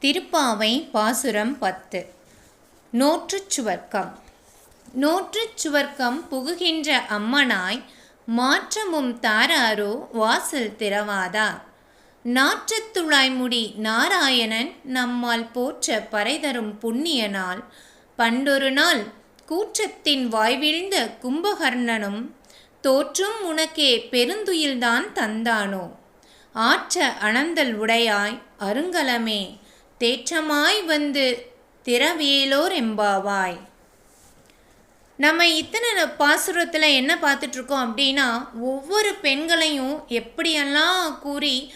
திருப்பாவை பாசுரம் பத்து. நோற்றுச் சுவர்க்கம். நோற்றுச் சுவர்க்கம் புகுகின்ற அம்மனாய் மாற்றமும் தாராரோ வாசல் திறவாதார் நாற்றத்துழாய்முடி நாராயணன் நம்மால் போற்ற பறைதரும் புண்ணியனால் பண்டொரு நாள் கூற்றத்தின் வாய்விழ்ந்த கும்பகர்ணனும் தோற்றும் உனக்கே பெருந்துயில்தான் தந்தானோ? ஆற்ற அனந்தல் உடையாய் அருங்கலமே தேற்றமாய் வந்து திறவேலோர் எம்பாவாய் நம்ம இத்தனை பாசுரத்தில் என்ன பார்த்துட்ருக்கோம் அப்படின்னா ஒவ்வொரு பெண்களையும் எப்படியெல்லாம் கூறி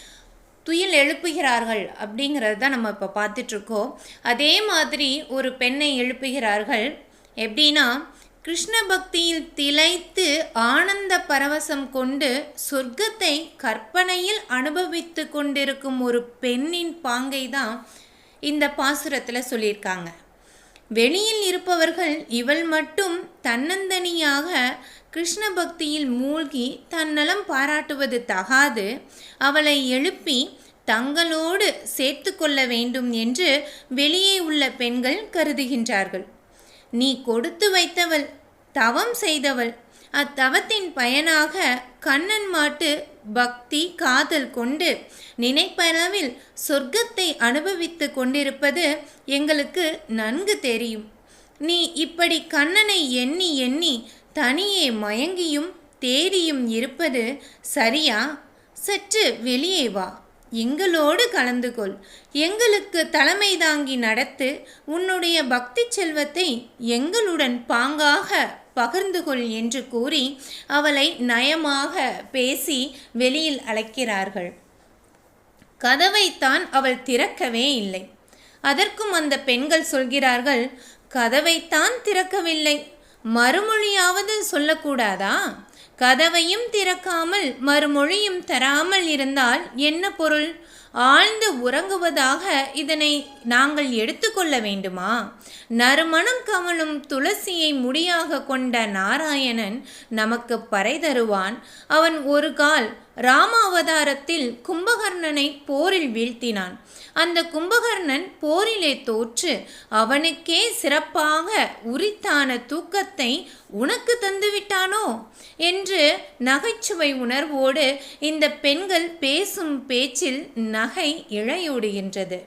துயில் எழுப்புகிறார்கள் அப்படிங்கிறது தான் நம்ம இப்போ பார்த்துட்ருக்கோம். அதே மாதிரி ஒரு பெண்ணை எழுப்புகிறார்கள் எப்படின்னா கிருஷ்ண பக்தியில் திளைத்து ஆனந்த பரவசம் கொண்டு சொர்க்கத்தை கற்பனையில் அனுபவித்து கொண்டிருக்கும் ஒரு பெண்ணின் பாங்கை தான் இந்த பாசுரத்தில் சொல்லியிருக்காங்க. வெளியில் இருப்பவர்கள் இவள் மட்டும் தன்னந்தனியாக கிருஷ்ண பக்தியில் மூழ்கி தன்னலம் பாராட்டுவது தகாது. அவளை எழுப்பி தங்களோடு சேர்த்து கொள்ள வேண்டும் என்று வெளியே உள்ள பெண்கள் கருதுகின்றார்கள். நீ கொடுத்து வைத்தவள் தவம் செய்தவள். அத்தவத்தின் பயனாக கண்ணன் மாட்டு பக்தி காதல் கொண்டு நினைப்பளவில் சொர்க்கத்தை அனுபவித்து கொண்டிருப்பது எங்களுக்கு நன்கு தெரியும். நீ இப்படி கண்ணனை எண்ணி எண்ணி தனியே மயங்கியும் தேடியும் இருப்பது சரியா? சற்று வெளியே வா. எங்களோடு கலந்து கொள் எங்களுக்கு தலைமை தாங்கி நடத்து உன்னுடைய பக்தி செல்வத்தை எங்களுடன் பாங்காக பகிர்ந்து கொள் என்று கூறி அவளை நயமாக பேசி வெளியில் அழைக்கிறார்கள். கதவைத்தான் அவள் திறக்கவே இல்லை. அதற்கும் அந்த பெண்கள் சொல்கிறார்கள் கதவைத்தான் திறக்கவில்லை. மறுமொழியாவது சொல்லக்கூடாதா? கதவையும் திறக்காமல் மறுமொழியும் தராமல் இருந்தால் என்ன பொருள்? ஆழ்ந்து உறங்குவதாக இதனை நாங்கள் எடுத்துக்கொள்ள வேண்டுமா? நறுமணம் கமலும் துளசியை முடியாக கொண்ட நாராயணன் நமக்கு பறை தருவான். அவன் ஒரு கால் ராமாவதாரத்தில் கும்பகர்ணனை போரில் வீழ்த்தினான். அந்த கும்பகர்ணன் போரிலே தோற்று அவனுக்கே சிறப்பாக உரித்தான தூக்கத்தை உனக்கு தந்துவிட்டானோ? என்று நகைச்சுவை உணர்வோடு இந்த பெண்கள் பேசும் பேச்சில் நகை இழையோடுகின்றது.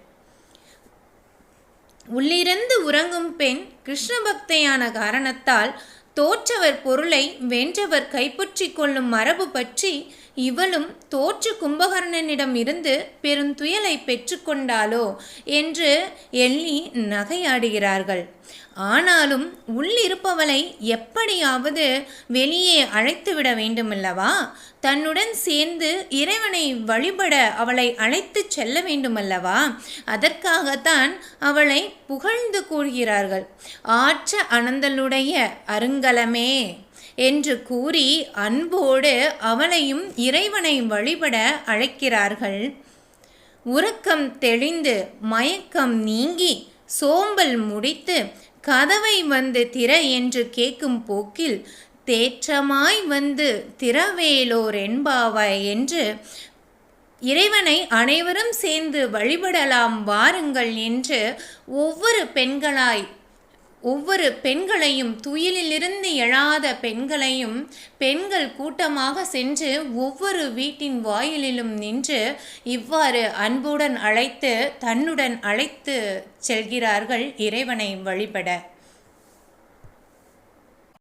உள்ளிருந்து உறங்கும் பெண் கிருஷ்ண பக்தையான காரணத்தால் தோற்றவர் பொருளை வென்றவர் கைப்பற்றி கொள்ளும் மரபு பற்றி இவளும் தோற்று கும்பகர்ணனிடம் இருந்து பெருந்துயலை பெற்றுக்கொண்டாளோ என்று எள்ளி நகையாடுகிறார்கள். ஆனாலும் உள்ளிருப்பவளை எப்படியாவது வெளியே அழைத்துவிட வேண்டுமல்லவா? தன்னுடன் சேர்ந்து இறைவனை வழிபட அவளை அழைத்து செல்ல வேண்டுமல்லவா? அதற்காகத்தான் அவளை புகழ்ந்து கூறுகிறார்கள். ஆற்ற அனந்தலுடைய அருங்கலமே! என்று கூறி அன்போடு அவளையும் இறைவனை வழிபட அழைக்கிறார்கள். உறக்கம் தெளிந்து மயக்கம் நீங்கி சோம்பல் முடித்து கதவை வந்து திற என்று கேட்கும் போக்கில் தேற்றமாய் வந்து திறவேலோர் என்பாவாய் என்று இறைவனை அனைவரும் சேர்ந்து வழிபடலாம் வாருங்கள் என்று ஒவ்வொரு பெண்களாய் ஒவ்வொரு பெண்களையும் துயிலிலிருந்து எழாத பெண்களையும் பெண்கள் கூட்டமாக சென்று ஒவ்வொரு வீட்டின் வாயிலிலும் நின்று இவ்வாறு அன்புடன் அழைத்து தன்னுடன் அழைத்து செல்கிறார்கள் இறைவனை வழிபட.